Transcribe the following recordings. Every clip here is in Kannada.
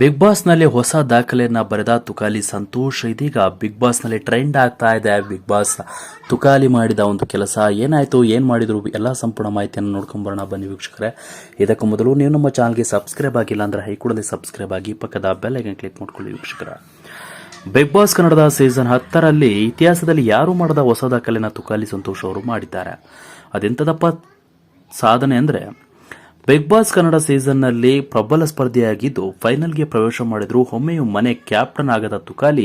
ಬಿಗ್ ಬಾಸ್ನಲ್ಲಿ ಹೊಸ ದಾಖಲೆಯನ್ನ ಬರೆದ ತುಕಾಲಿ ಸಂತೋಷ್ ಇದೀಗ ಬಿಗ್ ಬಾಸ್ನಲ್ಲಿ ಟ್ರೆಂಡ್ ಆಗ್ತಾ ಇದೆ. ಬಿಗ್ ಬಾಸ್ ತುಕಾಲಿ ಮಾಡಿದ ಒಂದು ಕೆಲಸ ಏನಾಯ್ತು, ಏನು ಮಾಡಿದ್ರು, ಎಲ್ಲ ಸಂಪೂರ್ಣ ಮಾಹಿತಿಯನ್ನು ನೋಡ್ಕೊಂಬರೋಣ ಬನ್ನಿ ವೀಕ್ಷಕರೇ. ಇದಕ್ಕೂ ಮೊದಲು ನೀವು ನಮ್ಮ ಚಾನಲ್ಗೆ ಸಬ್ಸ್ಕ್ರೈಬ್ ಆಗಿಲ್ಲ ಅಂದ್ರೆ ಹೈ ಕೂಡಲೇ ಸಬ್ಸ್ಕ್ರೈಬ್ ಆಗಿ ಪಕ್ಕದ ಬೆಲ್ ಐಕನ್ ಕ್ಲಿಕ್ ಮಾಡ್ಕೊಳ್ಳಿ ವೀಕ್ಷಕರ. ಬಿಗ್ ಬಾಸ್ ಕನ್ನಡದ ಸೀಸನ್ ಹತ್ತರಲ್ಲಿ ಇತಿಹಾಸದಲ್ಲಿ ಯಾರು ಮಾಡದ ಹೊಸ ದಾಖಲೆನ ತುಕಾಲಿ ಸಂತೋಷ್ ಅವರು ಮಾಡಿದ್ದಾರೆ. ಅದೆಂತದಪ್ಪ ಸಾಧನೆ ಅಂದ್ರೆ ಬಿಗ್ ಬಾಸ್ ಕನ್ನಡ ಸೀಸನ್ನಲ್ಲಿ ಪ್ರಬಲ ಸ್ಪರ್ಧೆಯಾಗಿದ್ದು ಫೈನಲ್ಗೆ ಪ್ರವೇಶ ಮಾಡಿದ್ರು ಒಮ್ಮೆಯೂ ಮನೆ ಕ್ಯಾಪ್ಟನ್ ಆಗದ ತುಕಾಲಿ.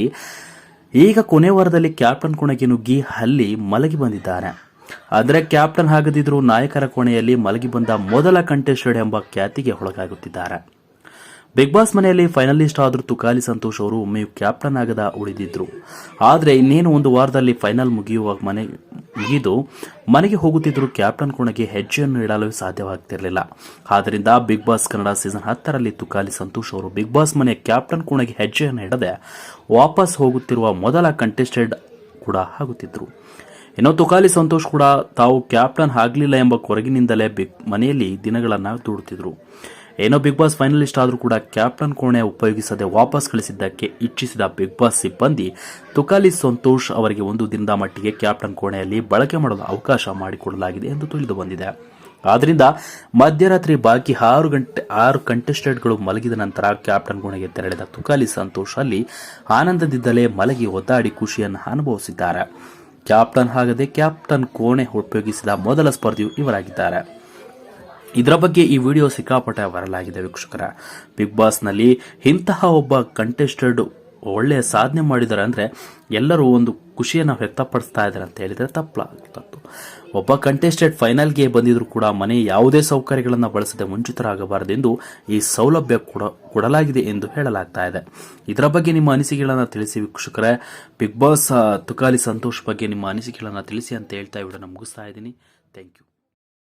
ಈಗ ಕೊನೆ ವಾರದಲ್ಲಿ ಕ್ಯಾಪ್ಟನ್ ಕೋಣೆಗೆ ನುಗ್ಗಿ ಅಲ್ಲಿ ಮಲಗಿ ಬಂದಿದ್ದಾರೆ ಆದರೆ ಕ್ಯಾಪ್ಟನ್ ಆಗದಿದ್ರು ನಾಯಕರ ಕೋಣೆಯಲ್ಲಿ ಮಲಗಿ ಬಂದ ಮೊದಲ ಕಂಟೆಸ್ಟೆಡ್ ಎಂಬ ಖ್ಯಾತಿಗೆ ಒಳಗಾಗುತ್ತಿದ್ದಾರೆ. ಬಿಗ್ ಬಾಸ್ ಮನೆಯಲ್ಲಿ ಫೈನಲಿಸ್ಟ್ ಆದರೂ ತುಕಾಲಿ ಸಂತೋಷ್ ಅವರು ಒಮ್ಮೆಯೂ ಕ್ಯಾಪ್ಟನ್ ಆಗದ ಉಳಿದಿದ್ರು. ಆದರೆ ಇನ್ನೇನು ಒಂದು ವಾರದಲ್ಲಿ ಫೈನಲ್ ಮುಗಿಯುವ ಮನೆ ಮುಗಿದು ಮನೆಗೆ ಹೋಗುತ್ತಿದ್ದರೂ ಕ್ಯಾಪ್ಟನ್ ಕೋಣೆಗೆ ಹೆಜ್ಜೆಯನ್ನು ಇಡಲು ಸಾಧ್ಯವಾಗ್ತಿರಲಿಲ್ಲ. ಆದ್ದರಿಂದ ಬಿಗ್ ಬಾಸ್ ಕನ್ನಡ ಸೀಸನ್ ಹತ್ತರಲ್ಲಿ ತುಕಾಲಿ ಸಂತೋಷ್ ಅವರು ಬಿಗ್ ಬಾಸ್ ಮನೆಯ ಕ್ಯಾಪ್ಟನ್ ಕೋಣೆಗೆ ಹೆಜ್ಜೆಯನ್ನು ಇಡದೆ ವಾಪಸ್ ಹೋಗುತ್ತಿರುವ ಮೊದಲ ಕಂಟೆಸ್ಟೆಡ್ ಕೂಡ ಆಗುತ್ತಿದ್ದರು. ಇನ್ನು ತುಕಾಲಿ ಸಂತೋಷ್ ಕೂಡ ತಾವು ಕ್ಯಾಪ್ಟನ್ ಆಗಲಿಲ್ಲ ಎಂಬ ಕೊರಗಿನಿಂದಲೇ ಬಿಗ್ ಮನೆಯಲ್ಲಿ ದಿನಗಳನ್ನು ದೂಡುತ್ತಿದ್ರು ಏನೋ ಬಿಗ್ ಬಾಸ್ ಫೈನಲಿಸ್ಟ್ ಆದರೂ ಕೂಡ ಕ್ಯಾಪ್ಟನ್ ಕೋಣೆ ಉಪಯೋಗಿಸದೆ ವಾಪಸ್ ಕಳಿಸಿದ್ದಕ್ಕೆ ಇಚ್ಛಿಸಿದ ಬಿಗ್ ಬಾಸ್ ಸಿಬ್ಬಂದಿ ತುಕಾಲಿ ಸಂತೋಷ್ ಅವರಿಗೆ ಒಂದು ದಿನದ ಮಟ್ಟಿಗೆ ಕ್ಯಾಪ್ಟನ್ ಕೋಣೆಯಲ್ಲಿ ಬಳಕೆ ಮಾಡಲು ಅವಕಾಶ ಮಾಡಿಕೊಡಲಾಗಿದೆ ಎಂದು ತಿಳಿದು ಬಂದಿದೆ. ಆದ್ದರಿಂದ ಮಧ್ಯರಾತ್ರಿ ಬಾಕಿ ಆರು ಗಂಟೆ ಆರು ಕಂಟೆಸ್ಟೆಂಟ್ಗಳು ಮಲಗಿದ ನಂತರ ಕ್ಯಾಪ್ಟನ್ ಕೋಣೆಗೆ ತೆರಳಿದ ತುಕಾಲಿ ಸಂತೋಷ್ ಅಲ್ಲಿ ಆನಂದದಿಂದಲೇ ಮಲಗಿ ಒದ್ದಾಡಿ ಖುಷಿಯನ್ನು ಅನುಭವಿಸಿದ್ದಾರೆ. ಕ್ಯಾಪ್ಟನ್ ಆಗದೆ ಕ್ಯಾಪ್ಟನ್ ಕೋಣೆ ಉಪಯೋಗಿಸಿದ ಮೊದಲ ಸ್ಪರ್ಧಿಯು ಇವರಾಗಿದ್ದಾರೆ. ಇದರ ಬಗ್ಗೆ ಈ ವಿಡಿಯೋ ಸಿಕ್ಕಾಪಟ್ಟೆ ವೈರಲ್ ಆಗಿದೆ, ವೀಕ್ಷಕರ. ಬಿಗ್ ಬಾಸ್ನಲ್ಲಿ ಇಂತಹ ಒಬ್ಬ ಕಂಟೆಸ್ಟೆಡ್ ಒಳ್ಳೆಯ ಸಾಧನೆ ಮಾಡಿದ್ದಾರೆ ಅಂದ್ರೆ ಎಲ್ಲರೂ ಒಂದು ಖುಷಿಯನ್ನು ವ್ಯಕ್ತಪಡಿಸ್ತಾ ಇದ್ದಾರೆ ಅಂತ ಹೇಳಿದ್ರೆ ತಪ್ಪಲಾಗ್ತತ್ತು ಒಬ್ಬ ಕಂಟೆಸ್ಟೆಡ್ ಫೈನಲ್ಗೆ ಬಂದಿದ್ರು ಕೂಡ ಮನೆ ಯಾವುದೇ ಸೌಕರ್ಯಗಳನ್ನು ಬಳಸದೆ ಮುಂಚಿತರಾಗಬಾರದೆಂದು ಈ ಸೌಲಭ್ಯ ಕೂಡ, ಕೊಡಲಾಗಿದೆ ಎಂದು ಹೇಳಲಾಗ್ತಾ ಇದೆ. ಇದರ ಬಗ್ಗೆ ನಿಮ್ಮ ಅನಿಸಿಕೆಗಳನ್ನು ತಿಳಿಸಿ, ವೀಕ್ಷಕರೇ. ಬಿಗ್ ಬಾಸ್ ತುಕಾಲಿ ಸಂತೋಷ್ ಬಗ್ಗೆ ನಿಮ್ಮ ಅನಿಸಿಕೆಗಳನ್ನು ತಿಳಿಸಿ ಅಂತ ಹೇಳ್ತಾ ವಿಡಿಯೋನ ಮುಗಿಸ್ತಾ ಇದ್ದೀನಿ. Thank you